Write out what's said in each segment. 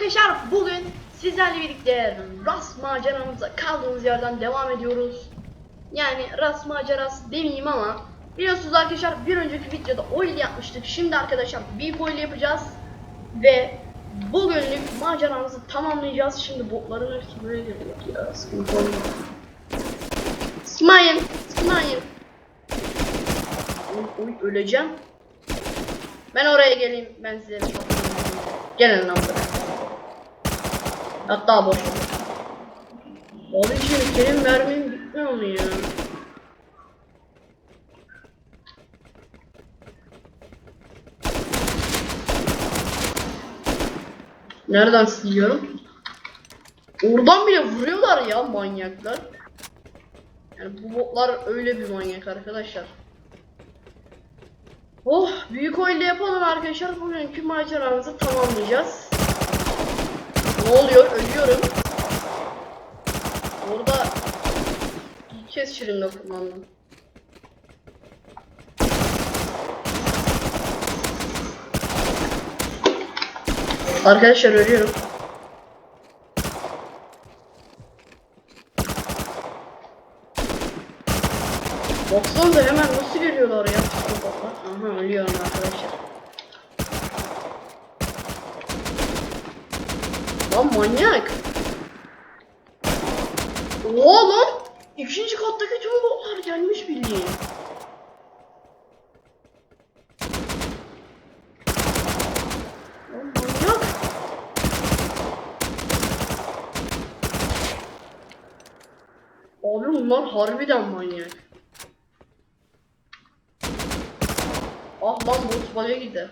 arkadaşlar bugün sizlerle birlikte Rast maceramıza kaldığımız yerden devam ediyoruz. Yani Rast macerası demeyeyim ama biliyorsunuz arkadaşlar bir önceki videoda oil yapmıştık. Şimdi arkadaşlar bir oil yapacağız ve bugünlük maceramızı tamamlayacağız. Şimdi botların hepsi böyle geliyor ya sıkıntı olmuyor. Sıkmayın, sıkmayın. Oy, oy öleceğim. Ben oraya geleyim. Ben size. Gelin lan buraya. Hatta boş. Abiciğim senin mermin bitmiyor mu ya? Nereden siliyorum? Oradan bile vuruyorlar ya manyaklar. Yani bu botlar öyle bir manyak arkadaşlar. Oh büyük oyla yapalım arkadaşlar. Bugünkü maceramızı tamamlayacağız. Ne oluyor? Ölüyorum. Orada ilk kez şırınga kullandım. Arkadaşlar ölüyorum. Baksanıza hemen nasıl geliyorlar ya. Aha ölüyorum arkadaşlar. Lan manyak. Oha lan. İkinci kattaki tüm botlar gelmiş bildiğin. Abi bunlar harbiden manyak. Ah lan bot baya gider.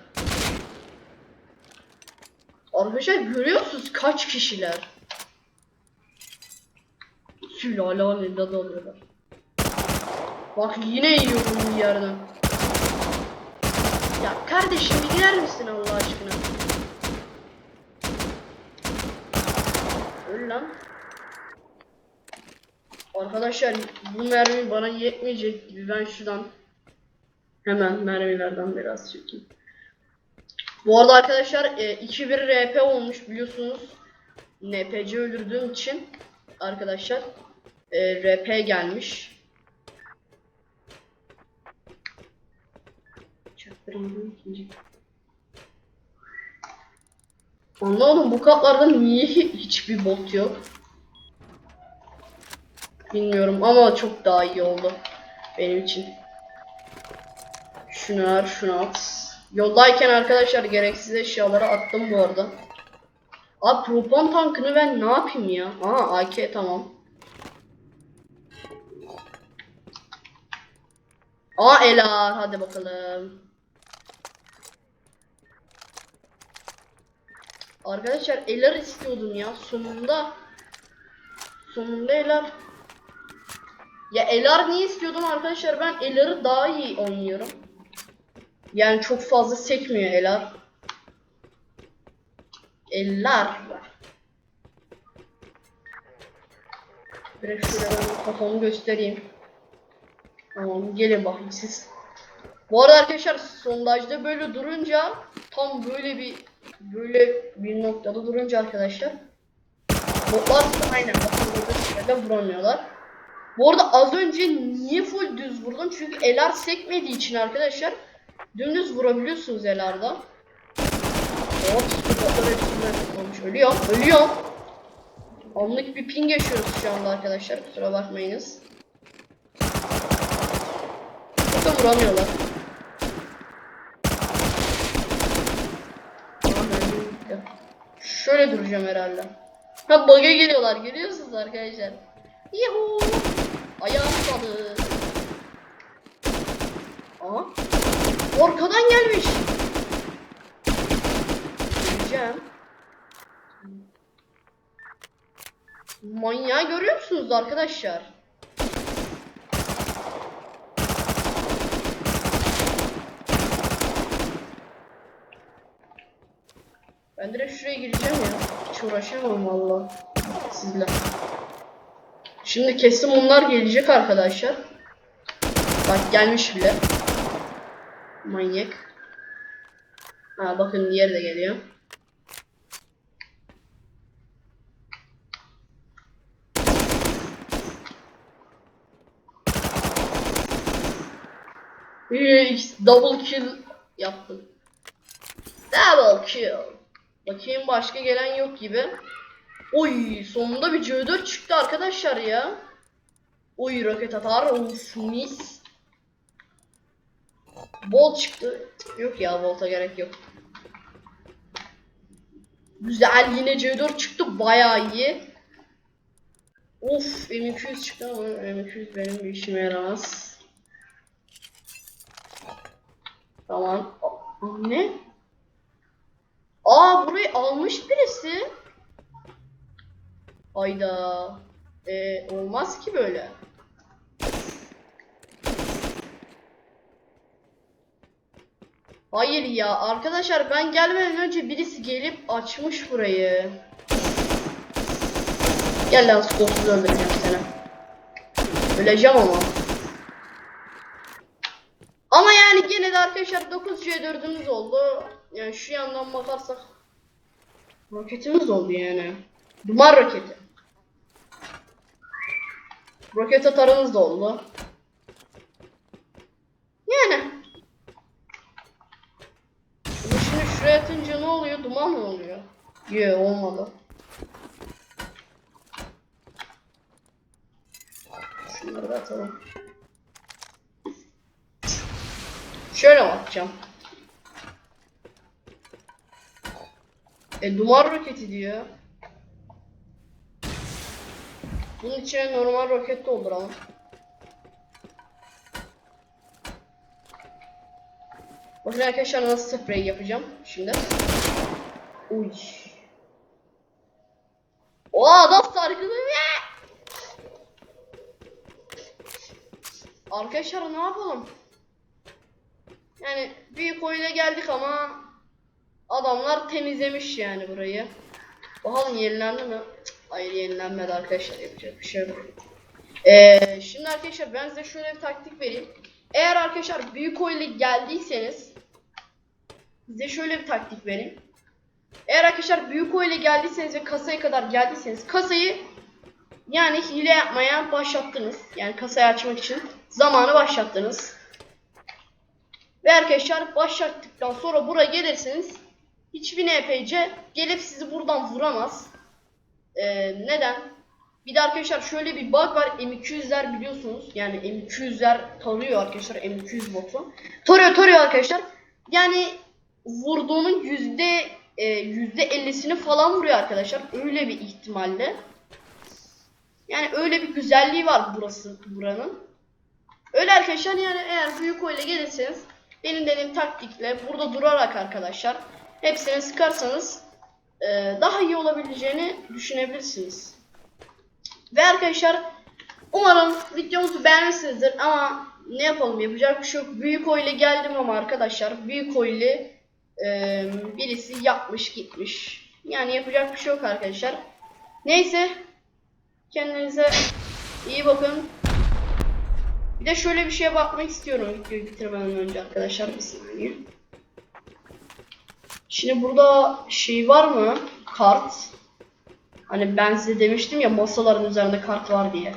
Arkadaşlar görüyorsunuz kaç kişiler. Sülale halinde dalıyorlar. Bak yine yiyorum bir yerden. Ya kardeşim gider misin Allah aşkına? Öl lan. Arkadaşlar bu mermi bana yetmeyecek gibi ben şuradan hemen mermilerden biraz çekeyim. Bu arada arkadaşlar e, 2-1 RP olmuş biliyorsunuz. NPC öldürdüğüm için arkadaşlar e, RP gelmiş. Çaktırmadım ikinci. Anlamadım bu katlarda niye hiçbir bot yok? Bilmiyorum ama çok daha iyi oldu benim için. Şunu ver, şunu at. Yoldayken arkadaşlar gereksiz eşyaları attım bu arada. Abi propon tankını ben ne yapayım ya? Aha AK tamam. Aa Elar hadi bakalım. Arkadaşlar Elar istiyordum ya sonunda. Sonunda Elar. Ya Elar niye istiyordum arkadaşlar ben Elar'ı daha iyi oynuyorum. Yani çok fazla sekmiyor Elar. Eller. Biraz şöyle ben kafamı göstereyim. Tamam gelin bakayım siz. Bu arada arkadaşlar sondajda böyle durunca tam böyle bir böyle bir noktada durunca arkadaşlar botlar aynen bakın vuramıyorlar. Bu arada az önce niye full düz vurdum? Çünkü elar sekmediği için arkadaşlar dümdüz vurabiliyorsunuz elarda. Hop, spotlar hepsinden olmuş. Ölüyorum, ölüyorum. Anlık bir ping yaşıyoruz şu anda arkadaşlar. Kusura bakmayınız. Çok da vuramıyorlar. Şöyle duracağım herhalde. Ha bug'a geliyorlar görüyorsunuz arkadaşlar. Yuhuu. Ayağım salı. Aha. Arkadan gelmiş. Geleceğim. Manyağı görüyor musunuz arkadaşlar? Ben direkt şuraya gireceğim ya. Hiç uğraşamam valla. Sizle. Şimdi kesin onlar gelecek arkadaşlar. Bak gelmiş bile. Manyak. Ha bakın diğeri de geliyor. Double kill yaptım. Double kill. Bakayım başka gelen yok gibi. Oy sonunda bir C4 çıktı arkadaşlar ya. Oy roket atar. Of mis. Bolt çıktı. Yok ya volta gerek yok. Güzel yine C4 çıktı bayağı iyi. Of M200 çıktı ama M200 benim bir işime yaramaz. Tamam. Ne? Aa burayı almış birisi. Hayda. Ee, olmaz ki böyle. Hayır ya arkadaşlar ben gelmeden önce birisi gelip açmış burayı. Gel lan skopsuz öldüreceğim seni. Öleceğim ama. Ama yani gene de arkadaşlar 9C4'ümüz oldu. Yani şu yandan bakarsak roketimiz oldu yani. Duman roketi. Roket atarımız da oldu. Yani. Bunu şimdi şuraya atınca ne oluyor? Duman mı oluyor? Yok olmadı. Şunları atalım. Şöyle mi atacağım? E duman roketi diyor. Bunun içine normal roket dolduralım. Bakın arkadaşlar nasıl sprey yapacağım şimdi. Uy. Oha sarkılıyor ya. Arkadaşlar ne yapalım? Yani büyük oyuna geldik ama adamlar temizlemiş yani burayı. Bakalım yenilendi mi? Hayır yenilenmedi arkadaşlar yapacak bir şey yok. Ee, şimdi arkadaşlar ben size şöyle bir taktik vereyim. Eğer arkadaşlar büyük oyuna geldiyseniz size şöyle bir taktik vereyim. Eğer arkadaşlar büyük oyuna geldiyseniz ve kasaya kadar geldiyseniz kasayı yani hile yapmaya başlattınız. Yani kasayı açmak için zamanı başlattınız. Ve arkadaşlar başlattıktan sonra buraya gelirsiniz. Hiçbir NPC gelip sizi buradan vuramaz. Ee, neden? Bir de arkadaşlar şöyle bir bug var. M200'ler biliyorsunuz. Yani M200'ler tarıyor arkadaşlar. M200 botu. Tarıyor tarıyor arkadaşlar. Yani vurduğunun yüzde e, yüzde ellisini falan vuruyor arkadaşlar. Öyle bir ihtimalle. Yani öyle bir güzelliği var burası buranın. Öyle arkadaşlar yani eğer büyük oyla gelirseniz benim dediğim taktikle burada durarak arkadaşlar hepsini sıkarsanız e, daha iyi olabileceğini düşünebilirsiniz. Ve arkadaşlar umarım videomuzu beğenmişsinizdir ama ne yapalım yapacak bir şey yok. Büyük oyla geldim ama arkadaşlar büyük oyla e, birisi yapmış gitmiş. Yani yapacak bir şey yok arkadaşlar. Neyse kendinize iyi bakın. Bir de şöyle bir şeye bakmak istiyorum videoyu bitirmeden önce arkadaşlar bir saniye. Şimdi burada şey var mı? Kart. Hani ben size demiştim ya masaların üzerinde kart var diye.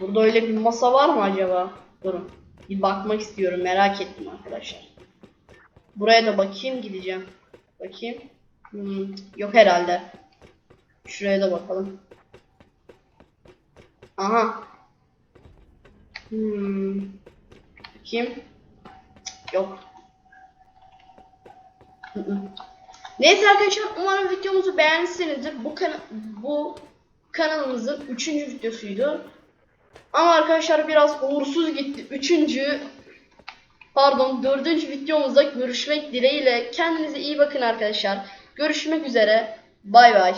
Burada öyle bir masa var mı acaba? Durun. Bir bakmak istiyorum. Merak ettim arkadaşlar. Buraya da bakayım gideceğim. Bakayım. Hmm, yok herhalde. Şuraya da bakalım. Aha. Hmm. Bakayım. Yok. Neyse arkadaşlar umarım videomuzu beğenmişsinizdir. Bu kana bu kanalımızın 3. videosuydu. Ama arkadaşlar biraz uğursuz gitti. 3. pardon 4. videomuzda görüşmek dileğiyle. Kendinize iyi bakın arkadaşlar. Görüşmek üzere. Bay bay.